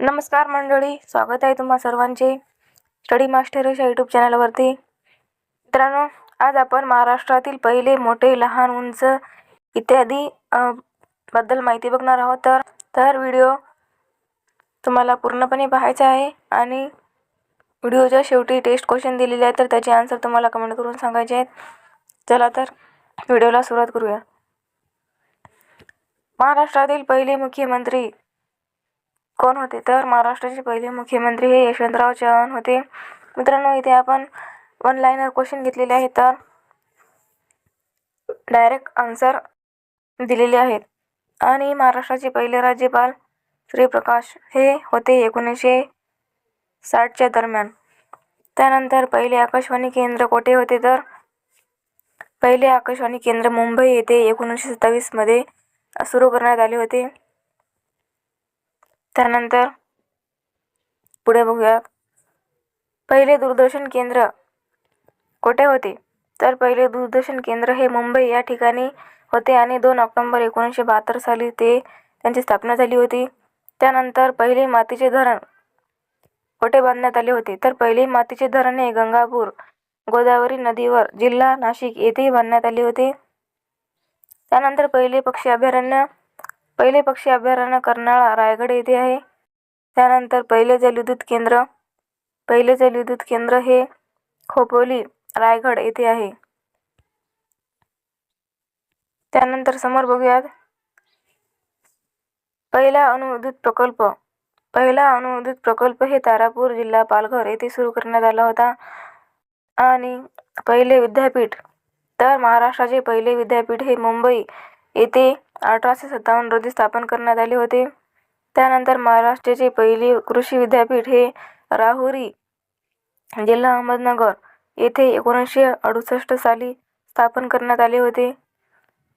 नमस्कार मंडळी स्वागत आहे तुम्हा सर्वांचे स्टडी मास्टर या यूट्यूब चॅनलवरती. मित्रांनो आज आपण महाराष्ट्रातील पहिले मोठे लहान उंच इत्यादी बद्दल माहिती बघणार आहोत. तर तर व्हिडिओ तुम्हाला पूर्णपणे पाहायचा आहे आणि व्हिडिओच्या शेवटी टेस्ट क्वेश्चन दिलेले आहेत तर त्याचे आन्सर तुम्हाला कमेंट करून सांगायचे आहेत. चला तर व्हिडिओला सुरुवात करूया. महाराष्ट्रातील पहिले मुख्यमंत्री कोण होते? तर महाराष्ट्राचे पहिले मुख्यमंत्री हे यशवंतराव चव्हाण होते. मित्रांनो इथे आपण वन लाईनर क्वेश्चन घेतलेले आहेत. तर डायरेक्ट आन्सर दिलेले आहेत. आणि महाराष्ट्राचे पहिले राज्यपाल श्रीप्रकाश हे होते एकोणीसशे साठच्या दरम्यान. त्यानंतर पहिले आकाशवाणी केंद्र कोठे होते? तर पहिले आकाशवाणी केंद्र मुंबई येथे एकोणीसशे सत्तावीसमध्ये सुरू करण्यात आले होते. त्यानंतर पुढे बघूया. पहिले दूरदर्शन केंद्र कोठे होते? तर पहिले दूरदर्शन केंद्र हे मुंबई या ठिकाणी होते आणि दोन ऑक्टोंबर एकोणीसशे बहात्तर साली ते त्यांची स्थापना झाली होती. त्यानंतर पहिले मातीचे धरण कोठे बांधण्यात आले होते? तर पहिले मातीचे धरण हे गंगापूर गोदावरी नदीवर जिल्हा नाशिक येथे बांधण्यात आले होते. त्यानंतर पहिले पक्षी अभयारण्य पहिले पक्षी अभयारण्य कर्नाळा रायगड येथे आहे. त्यानंतर पहिले जलविद्युत केंद्र पहिले जलविद्युत केंद्र हे खोपोली रायगड येथे आहे. त्यानंतर समोर बघूयात. पहिला अणुविद्युत प्रकल्प पहिला अणुविद्युत प्रकल्प हे तारापूर जिल्हा पालघर येथे सुरू करण्यात आला होता. आणि पहिले विद्यापीठ तर महाराष्ट्राचे पहिले विद्यापीठ हे मुंबई येथे अठराशे सत्तावन्न रोजी स्थापन करण्यात आले होते. त्यानंतर महाराष्ट्राचे पहिले कृषी विद्यापीठ हे राहुरी जिल्हा अहमदनगर येथे एकोणीसशे अडुसष्ट साली स्थापन करण्यात आले होते.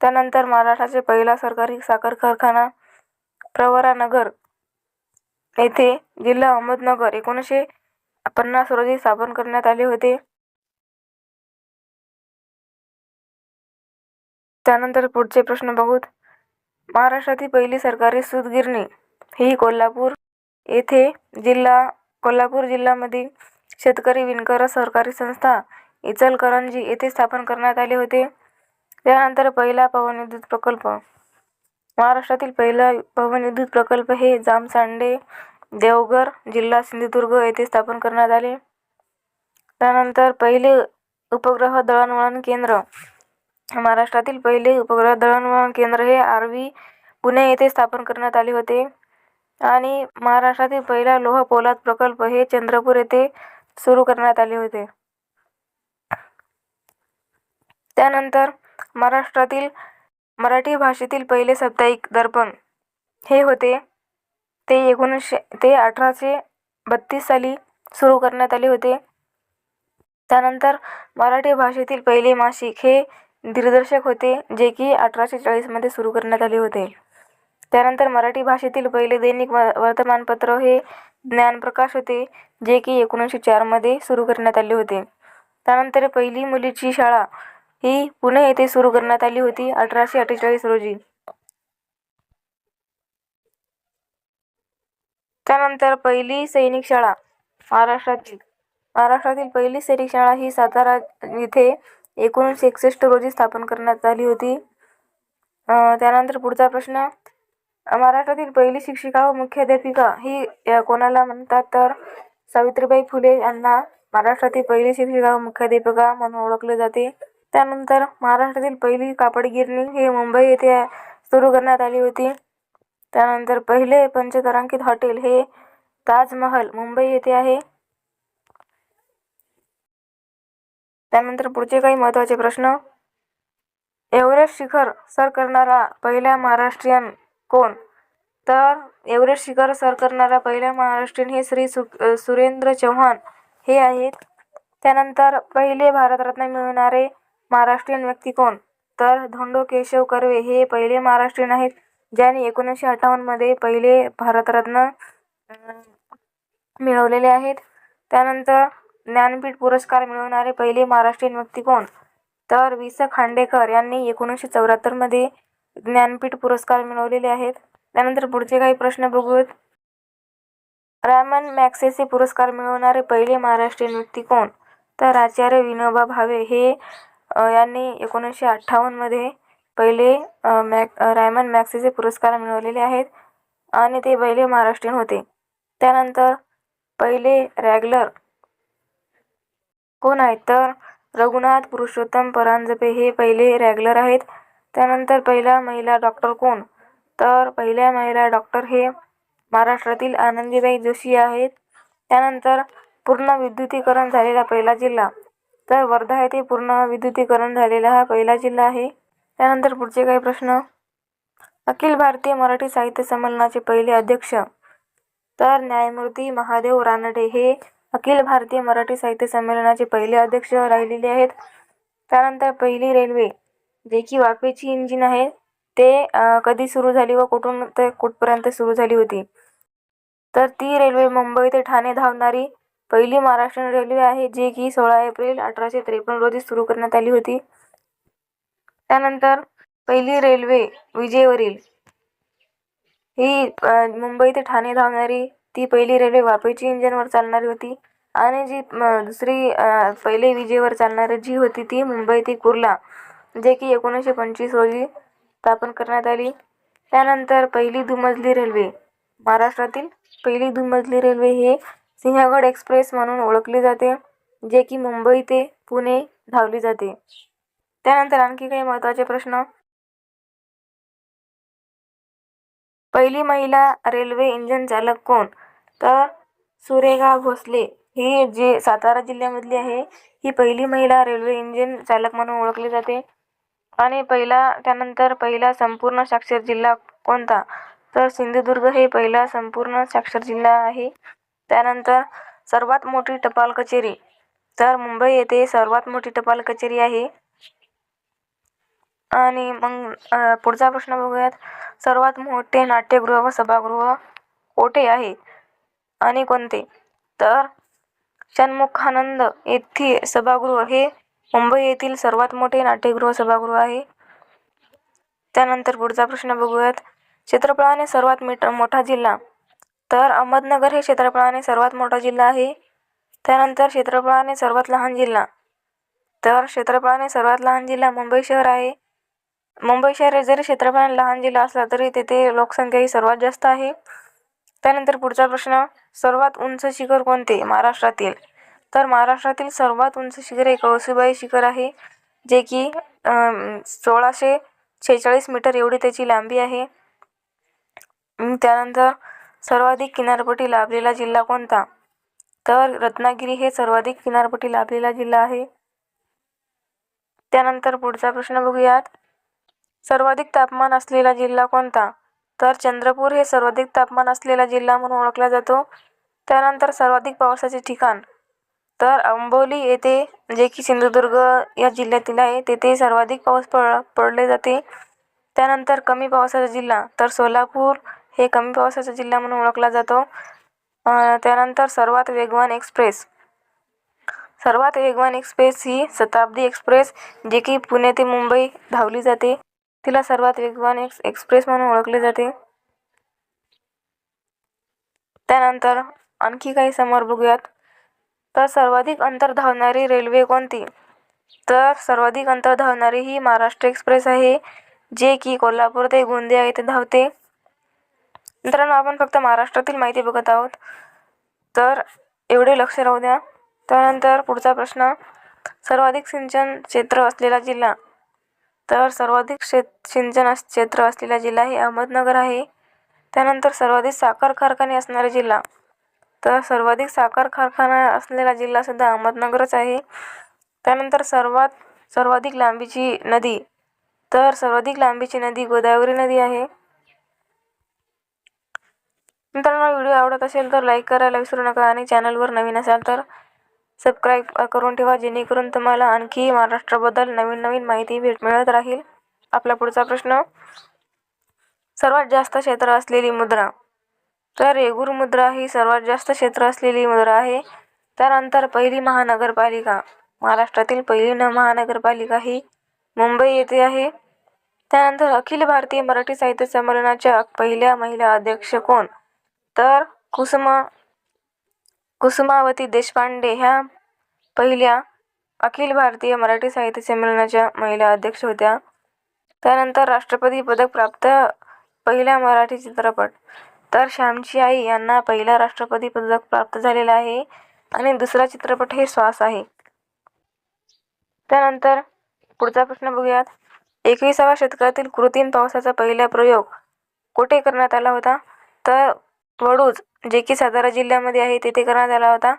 त्यानंतर महाराष्ट्राचे पहिला सरकारी साखर कारखाना प्रवरानगर येथे जिल्हा अहमदनगर एकोणीसशे पन्नास रोजी स्थापन करण्यात आले होते. त्यानंतर पुढचे प्रश्न बघूत. महाराष्ट्रातील पहिली सरकारी सूतगिरणी ही कोल्हापूर येथे जिल्हा कोल्हापूर जिल्ह्यामधील शेतकरी विणकर सहकारी संस्था इचलकरंजी येथे स्थापन करण्यात आले होते. त्यानंतर पहिला पवनविद्युत प्रकल्प. महाराष्ट्रातील पहिला पवनविद्युत प्रकल्प हे जामसांडे देवघर जिल्हा सिंधुदुर्ग येथे स्थापन करण्यात आले. त्यानंतर पहिले उपग्रह दळणवळण केंद्र महाराष्ट्रातील पहिले उपग्रह दळणवळण केंद्र हे आर्वी पुणे येथे स्थापन करण्यात आले होते. आणि महाराष्ट्रातील पहिला लोह पोलाद प्रकल्प हे चंद्रपूर येथे सुरू करण्यात आले होते. त्यानंतर महाराष्ट्रातील मराठी भाषेतील पहिले साप्ताहिक दर्पण हे होते. ते एकोणीसशे ते अठराशे बत्तीस साली सुरू करण्यात आले होते. त्यानंतर मराठी भाषेतील पहिले मासिक हे दिग्दर्शक होते जे की अठराशे चाळीसमध्ये सुरू करण्यात आले होते. त्यानंतर मराठी भाषेतील पहिले दैनिक व वर्तमानपत्र हे ज्ञानप्रकाश होते जे की एकोणीसशे चारमध्ये सुरू करण्यात आले होते. त्यानंतर पहिली मुलीची शाळा ही पुणे येथे सुरू करण्यात आली होती अठराशे अठ्ठेचाळीस रोजी. त्यानंतर पहिली सैनिक शाळा महाराष्ट्रातील. महाराष्ट्रातील पहिली सैनिक शाळा ही सातारा येथे एकोणीसशे एकसष्ट रोजी स्थापन करण्यात आली होती. त्यानंतर पुढचा प्रश्न महाराष्ट्रातील पहिली शिक्षिका व मुख्याध्यापिका ही कोणाला म्हणतात तर? सावित्रीबाई फुले यांना महाराष्ट्रातील पहिली शिक्षिका व मुख्याध्यापिका म्हणून ओळखले जाते. त्यानंतर महाराष्ट्रातील पहिली कापड गिरणी ही मुंबई येथे सुरू करण्यात आली होती. त्यानंतर पहिले पंचतारांकित हॉटेल हे ताजमहल मुंबई येथे आहे. त्यानंतर पुढचे काही महत्त्वाचे प्रश्न. एव्हरेस्ट शिखर सर करणारा पहिला महाराष्ट्रीयन कोण? तर एव्हरेस्ट शिखर सर करणारा पहिला महाराष्ट्रीयन हे श्री सु सुरेंद्र चव्हाण हे आहेत. त्यानंतर पहिले भारतरत्न मिळवणारे महाराष्ट्रीयन व्यक्ती कोण? तर धोंडो केशव कर्वे हे पहिले महाराष्ट्रीयन आहेत ज्याने एकोणीसशे अठ्ठावन्नमध्ये पहिले भारतरत्न मिळवलेले आहेत. त्यानंतर ज्ञानपीठ पुरस्कार मिळवणारे पहिले महाराष्ट्रीयन व्यक्ती कोण? तर वि स. खांडेकर यांनी एकोणीसशे चौऱ्याहत्तरमध्ये ज्ञानपीठ पुरस्कार मिळवलेले आहेत. त्यानंतर पुढचे काही प्रश्न बघूत रायमन मॅक्सेसे पुरस्कार मिळवणारे पहिले महाराष्ट्रीयन व्यक्ती कोण? तर आचार्य विनोबा भावे हे यांनी एकोणीसशे अठ्ठावन्नमध्ये पहिले मॅक मॅग रायमन मॅक्सेसे पुरस्कार मिळवलेले आहेत आणि ते पहिले महाराष्ट्रीयन होते. त्यानंतर पहिले रॅगलर कोण आहेत तर रघुनाथ पुरुषोत्तम परांजपे हे पहिले रॅगलर आहेत. त्यानंतर पहिला महिला डॉक्टर कोण? तर पहिल्या महिला डॉक्टर हे महाराष्ट्रातील आनंदीबाई जोशी आहेत. त्यानंतर पूर्ण विद्युतीकरण झालेला पहिला जिल्हा. तर वर्धा येथे पूर्ण विद्युतीकरण झालेला हा पहिला जिल्हा आहे. त्यानंतर पुढचे काही प्रश्न. अखिल भारतीय मराठी साहित्य संमेलनाचे पहिले अध्यक्ष. तर न्यायमूर्ती महादेव रानडे हे अखिल भारतीय मराठी साहित्य संमेलनाचे पहिले अध्यक्ष राहिलेले आहेत. त्यानंतर पहिली रेल्वे जे की वाफेची इंजिन आहे ते कधी सुरू झाली व कुठून ते कुठपर्यंत सुरू झाली होती? तर ती रेल्वे मुंबई ते ठाणे धावणारी पहिली महाराष्ट्रीयन रेल्वे आहे जी की सोळा एप्रिल अठराशे त्रेपन्न रोजी सुरू करण्यात आली होती. त्यानंतर पहिली रेल्वे विजेवरील ही मुंबई ते ठाणे धावणारी ती पहिली रेल्वे वाफेची इंजिनवर चालणारी होती. आणि जी दुसरी पहिले विजेवर चालणारी जी होती ती मुंबई ते कुर्ला जे की एकोणीसशे पंचवीस रोजी स्थापन करण्यात आली. त्यानंतर पहिली दुमजली रेल्वे महाराष्ट्रातील पहिली दुमजली रेल्वे हे सिंहगड एक्सप्रेस म्हणून ओळखली जाते जे की मुंबई ते पुणे धावली जाते. त्यानंतर आणखी काही महत्त्वाचे प्रश्न. पहिली महिला रेल्वे इंजन चालक कोण? तर सुरेखा भोसले. ही जे सातारा जिल्ह्यामधली आहे ही पहिली महिला रेल्वे इंजिन चालक म्हणून ओळखली जाते. आणि पहिला त्यानंतर पहिला संपूर्ण साक्षर जिल्हा कोणता? तर सिंधुदुर्ग हे पहिला संपूर्ण साक्षर जिल्हा आहे. त्यानंतर सर्वात मोठी टपाल कचेरी. तर मुंबई येथे सर्वात मोठी टपाल कचेरी आहे. आणि मग पुढचा प्रश्न बघूयात. सर्वात मोठे नाट्यगृह व सभागृह कोठे आहे? आणि कोणते? तर षण्मुखानंद येथील सभागृह हे मुंबई येथील सर्वात मोठे नाट्यगृह सभागृह आहे. त्यानंतर पुढचा प्रश्न बघूयात. क्षेत्रफळाने सर्वात मीटर मोठा जिल्हा. तर अहमदनगर हे क्षेत्रफळाने सर्वात मोठा जिल्हा आहे. त्यानंतर क्षेत्रफळाने सर्वात लहान जिल्हा. तर क्षेत्रफळाने सर्वात लहान जिल्हा मुंबई शहर आहे. मुंबई शहर जरी क्षेत्रफळाने लहान जिल्हा असला तरी तेथे लोकसंख्या ही सर्वात जास्त आहे. त्यानंतर पुढचा प्रश्न सर्वात उंच शिखर कोणते? महाराष्ट्रातील. तर महाराष्ट्रातील सर्वात उंच शिखर हे कळसुबाई शिखर आहे जे की सोळाशे शेहेचाळीस मीटर एवढी त्याची लांबी आहे. त्यानंतर सर्वाधिक किनारपट्टी लाभलेला जिल्हा कोणता? तर रत्नागिरी हे सर्वाधिक किनारपट्टी लाभलेला जिल्हा आहे. त्यानंतर पुढचा प्रश्न बघूयात. सर्वाधिक तापमान असलेला जिल्हा कोणता? तर चंद्रपूर हे सर्वाधिक तापमान असलेला जिल्हा म्हणून ओळखला जातो. त्यानंतर सर्वाधिक पावसाचे ठिकाण. तर अंबोली येथे जे की सिंधुदुर्ग या जिल्ह्यातील आहे तेथे सर्वाधिक पाऊस पड पडले जाते. त्यानंतर कमी पावसाचा जिल्हा. तर सोलापूर हे कमी पावसाचा जिल्हा म्हणून ओळखला जातो. त्यानंतर सर्वात वेगवान एक्सप्रेस. सर्वात वेगवान एक्सप्रेस ही शताब्दी एक्सप्रेस जे की पुणे ते मुंबई धावली जाते. तिला सर्वात वेगवान एक्स एक्सप्रेस म्हणून ओळखले जाते. त्यानंतर आणखी काही समोर बघूयात. तर सर्वाधिक अंतर धावणारी रेल्वे कोणती? तर सर्वाधिक अंतर धावणारी ही महाराष्ट्र एक्सप्रेस आहे जे की कोल्हापूर ते गोंदिया येथे धावते. मित्रांनो आपण फक्त महाराष्ट्रातील माहिती बघत आहोत. तर एवढे लक्ष राहू द्या. त्यानंतर पुढचा प्रश्न. सर्वाधिक सिंचन क्षेत्र असलेला जिल्हा तर सर्वाधिक शेत सिंचन क्षेत्र असलेला जिल्हा हे अहमदनगर आहे. त्यानंतर सर्वाधिक साखर कारखाने असणारा जिल्हा. तर सर्वाधिक साखर कारखाना असलेला जिल्हासुद्धा अहमदनगरच आहे. त्यानंतर सर्वात सर्वाधिक लांबीची नदी. तर सर्वाधिक लांबीची नदी गोदावरी नदी आहे. मित्रांनो व्हिडिओ आवडत असेल तर लाईक करायला विसरू नका आणि चॅनलवर नवीन असाल तर सबस्क्राईब करून ठेवा जेणेकरून तुम्हाला आणखी महाराष्ट्राबद्दल नवीन नवीन माहिती भेट मिळत राहील. आपला पुढचा प्रश्न सर्वात जास्त क्षेत्र असलेली मुद्रा. तर येगूर मुद्रा ही सर्वात जास्त क्षेत्र असलेली मुद्रा आहे. त्यानंतर पहिली महानगरपालिका महाराष्ट्रातील पहिली न महानगरपालिका ही मुंबई येथे आहे. त्यानंतर अखिल भारतीय मराठी साहित्य संमेलनाच्या पहिल्या महिला अध्यक्ष कोण? तर कुसुमा कुसुमावती देशपांडे ह्या पहिल्या अखिल भारतीय मराठी साहित्य संमेलनाच्या महिला अध्यक्ष होत्या. त्यानंतर राष्ट्रपती पदक प्राप्त पहिला मराठी चित्रपट. तर श्यामची आई यांना पहिला राष्ट्रपती पदक प्राप्त झालेला आहे आणि दुसरा चित्रपट हे श्वास आहे. त्यानंतर पुढचा प्रश्न बघूयात. एकविसाव्या शतकातील कृत्रिम पावसाचा पहिला प्रयोग कुठे करण्यात आला होता? तर वडूज जे की सातारा जिल्ह्यामध्ये आहे तेथे करण्यात आला होता.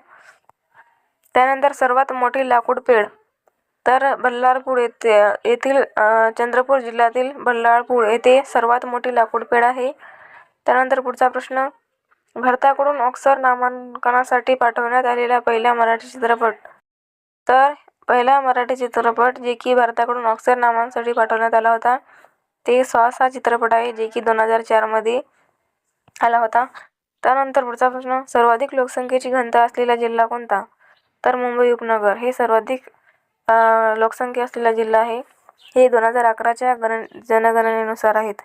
त्यानंतर सर्वात मोठी लाकूड पेड तर बल्लारपूर येथे येथील चंद्रपूर जिल्ह्यातील बल्लारपूर येथे सर्वात मोठी लाकूड पेड आहे. त्यानंतर पुढचा प्रश्न भारताकडून ऑक्सर नामांकनासाठी पाठवण्यात आलेला पहिला मराठी चित्रपट. तर पहिला मराठी चित्रपट जे की भारताकडून ऑक्सर नामांसाठी पाठवण्यात आला होता ते श्वास हा चित्रपट आहे जे की दोन हजार चारमध्ये आला होता. त्यानंतर पुढचा प्रश्न सर्वाधिक लोकसंख्येची घनता असलेला जिल्हा कोणता? तर मुंबई उपनगर. हे सर्वाधिक लोकसंख्या असलेला जिल्हा आहे. हे दोन हजार अकराच्या गण जनगणनेनुसार आहेत.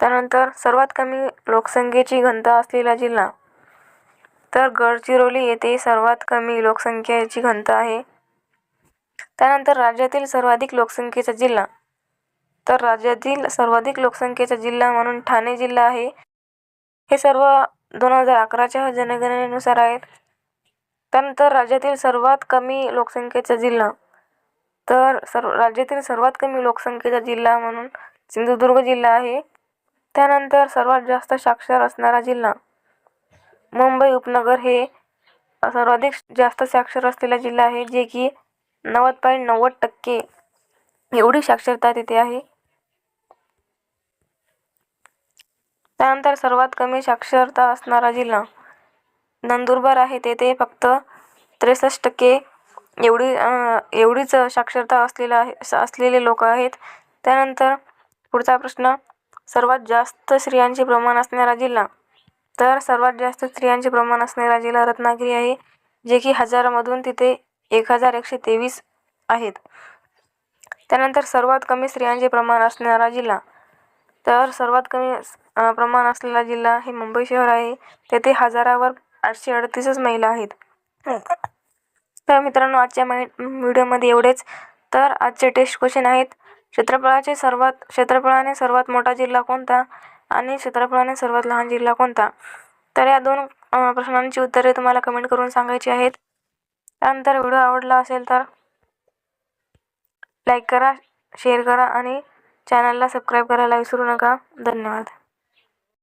त्यानंतर सर्वात कमी लोकसंख्येची घनता असलेला जिल्हा. तर गडचिरोली येथे सर्वात कमी लोकसंख्येची घनता आहे. त्यानंतर राज्यातील सर्वाधिक लोकसंख्येचा जिल्हा. तर राज्यातील सर्वाधिक लोकसंख्येचा जिल्हा म्हणून ठाणे जिल्हा आहे. हे सर्व दोन हजार अकराच्या जनगणनेनुसार आहेत. त्यानंतर राज्यातील सर्वात कमी लोकसंख्येचा जिल्हा. तर सर्व राज्यातील सर्वात कमी लोकसंख्येचा जिल्हा म्हणून सिंधुदुर्ग जिल्हा आहे. त्यानंतर सर्वात जास्त साक्षर असणारा जिल्हा मुंबई उपनगर हे सर्वाधिक जास्त साक्षर असलेला जिल्हा आहे जे की नव्वद पॉईंट नव्वद टक्के एवढी साक्षरता तिथे आहे. त्यानंतर सर्वात कमी साक्षरता असणारा जिल्हा नंदुरबार आहे. तेथे फक्त त्रेसष्ट टक्के एवढी एवढीच साक्षरता असलेला आहे असलेले लोक आहेत. त्यानंतर पुढचा प्रश्न सर्वात जास्त स्त्रियांचे प्रमाण असणारा जिल्हा. तर सर्वात जास्त स्त्रियांचे प्रमाण असणारा जिल्हा रत्नागिरी आहे जे की हजारामधून तिथे एक हजार एकशे तेवीस आहेत. त्यानंतर सर्वात कमी स्त्रियांचे प्रमाण असणारा जिल्हा. तर सर्वात कमी प्रमाण असलेला जिल्हा हे मुंबई शहर आहे. तेथे हजारावर आठशे अडतीसच महिला आहेत. तर मित्रांनो आजच्या माहि व्हिडिओमध्ये एवढेच. तर आजचे टेस्ट क्वेश्चन आहेत. क्षेत्रफळाचे सर्वात क्षेत्रफळाने सर्वात मोठा जिल्हा कोणता? आणि क्षेत्रफळाने सर्वात लहान जिल्हा कोणता? तर या दोन प्रश्नांची उत्तरे तुम्हाला कमेंट करून सांगायची आहेत. त्यानंतर व्हिडिओ आवडला असेल तर लाईक करा शेअर करा आणि चॅनलला सबस्क्राईब करायला विसरू नका. धन्यवाद.